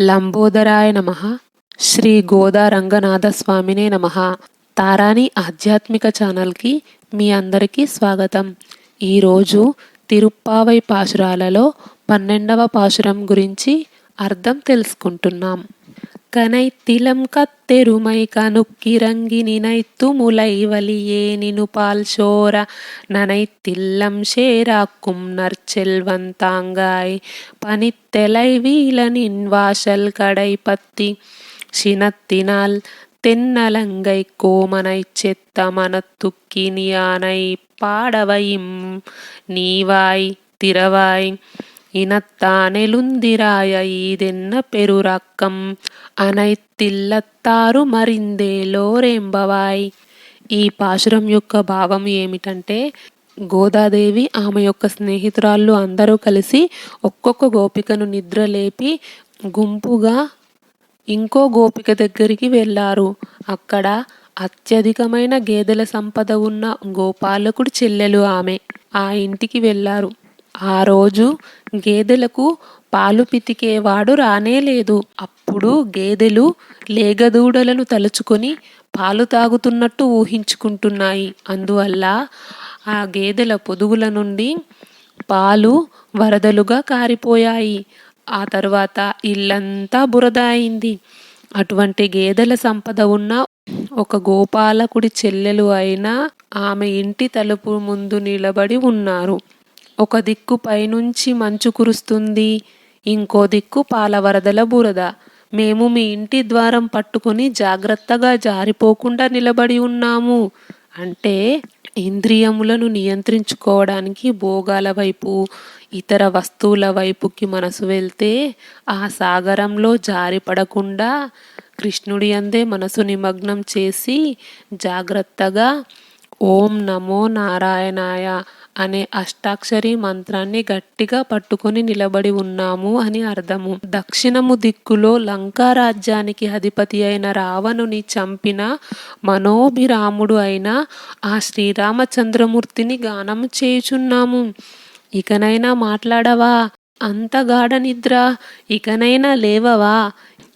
లంబోదరాయ నమ. శ్రీ గోదా రంగనాథ స్వామినే నమ. తారాని ఆధ్యాత్మిక ఛానల్కి మీ అందరికీ స్వాగతం. ఈరోజు తిరుప్పావై పాశురాలలో పన్నెండవ పాశురం గురించి అర్థం తెలుసుకుంటున్నాం. கனைத்திலம் கத்தெருமை கணுக்கிறங்கி நினைத்து முலை வலியே நினுபால் சோர. நனைத்தில்லம் சேராக்கும் நற்செல்வன் தாங்காய். பனித்தெலை வீலனின் வாசல் கடை பத்தி சினத்தினால் தென்னலங்கை கோமனை செத்த மனத்துக்கினியானை பாடவையும் நீவாய் திரவாய் ఇనత్తానెలుందిరాయ ఈదెన్న పెరురక్కం. అనైతిల్లత్తారు మరిందేలోరేంబవాయ్ ఈ పాశురం యొక్క భావం ఏమిటంటే గోదాదేవి ఆమె యొక్క స్నేహితురాళ్ళు అందరూ కలిసి ఒక్కొక్క గోపికను నిద్రలేపి గుంపుగా ఇంకో గోపిక దగ్గరికి వెళ్ళారు. అక్కడ అత్యధికమైన గేదెల సంపద ఉన్న గోపాలకుడి చెల్లెలు ఆమె. ఆ ఇంటికి వెళ్ళారు. ఆ రోజు గేదెలకు పాలు పితికేవాడు రానేలేదు అప్పుడు గేదెలు లేగదూడలను తలుచుకొని పాలు తాగుతున్నట్టు ఊహించుకుంటున్నాయి. అందువల్ల ఆ గేదెల పొదుగుల నుండి పాలు వరదలుగా కారిపోయాయి. ఆ తర్వాత ఇల్లంతా బురద అయింది. అటువంటి గేదెల సంపద ఉన్న ఒక గోపాలకుడి చెల్లెలు అయిన ఆమె ఇంటి తలుపు ముందు నిలబడి ఉన్నారు. ఒక దిక్కు పైనుంచి మంచు కురుస్తుంది ఇంకో దిక్కు పాలవరదల బురద. మేము మీ ఇంటి ద్వారం పట్టుకొని జాగ్రత్తగా జారిపోకుండా నిలబడి ఉన్నాము. అంటే ఇంద్రియములను నియంత్రించుకోవడానికి భోగాల వైపు ఇతర వస్తువుల వైపుకి మనసు వెళ్తే ఆ సాగరంలో జారిపడకుండా కృష్ణుడి అందే మనసు నిమగ్నం చేసి జాగ్రత్తగా ఓం నమో నారాయణాయ అనే అష్టాక్షరి మంత్రాన్ని గట్టిగా పట్టుకొని నిలబడి ఉన్నాము అని అర్థము. దక్షిణము దిక్కులో లంకా రాజ్యానికి అధిపతి అయిన రావణుని చంపిన మనోభిరాముడు అయిన ఆ శ్రీరామచంద్రమూర్తిని గానము చేయుచున్నాము. ఇకనైనా మాట్లాడవా? అంత గాఢ నిద్ర ఇకనైనా లేవవా?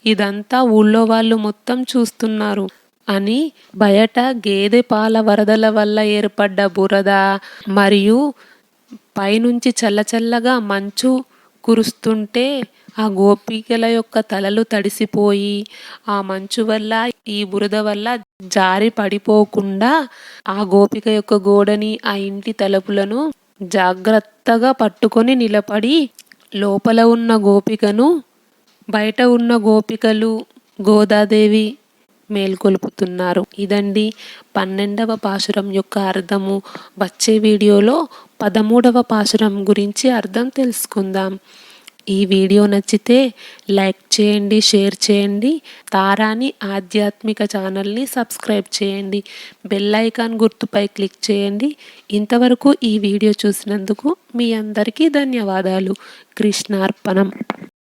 ఇదంతా ఊళ్ళో వాళ్ళు మొత్తం చూస్తున్నారు. అని బయట గేదె పాల వరదల వల్ల ఏర్పడ్డ బురద మరియు పైనుంచి చల్లచల్లగా మంచు కురుస్తుంటే ఆ గోపికల యొక్క తలలు తడిసిపోయి ఆ మంచు వల్ల ఈ బురద వల్ల జారి పడిపోకుండా ఆ గోపిక యొక్క గోడని ఆ ఇంటి తలుపులను జాగ్రత్తగా పట్టుకొని నిలబడి లోపల ఉన్న గోపికను బయట ఉన్న గోపికలు గోదాదేవి మేల్కొల్పుతున్నారు. ఇదండి పన్నెండవ పాశురం యొక్క అర్థము. వచ్చే వీడియోలో పదమూడవ పాశురం గురించి అర్థం తెలుసుకుందాం. ఈ వీడియో నచ్చితే లైక్ చేయండి షేర్ చేయండి. తారాని ఆధ్యాత్మిక ఛానల్ని సబ్స్క్రైబ్ చేయండి. బెల్ ఐకాన్ గుర్తుపై క్లిక్ చేయండి. ఇంతవరకు ఈ వీడియో చూసినందుకు మీ అందరికీ ధన్యవాదాలు. కృష్ణార్పణం.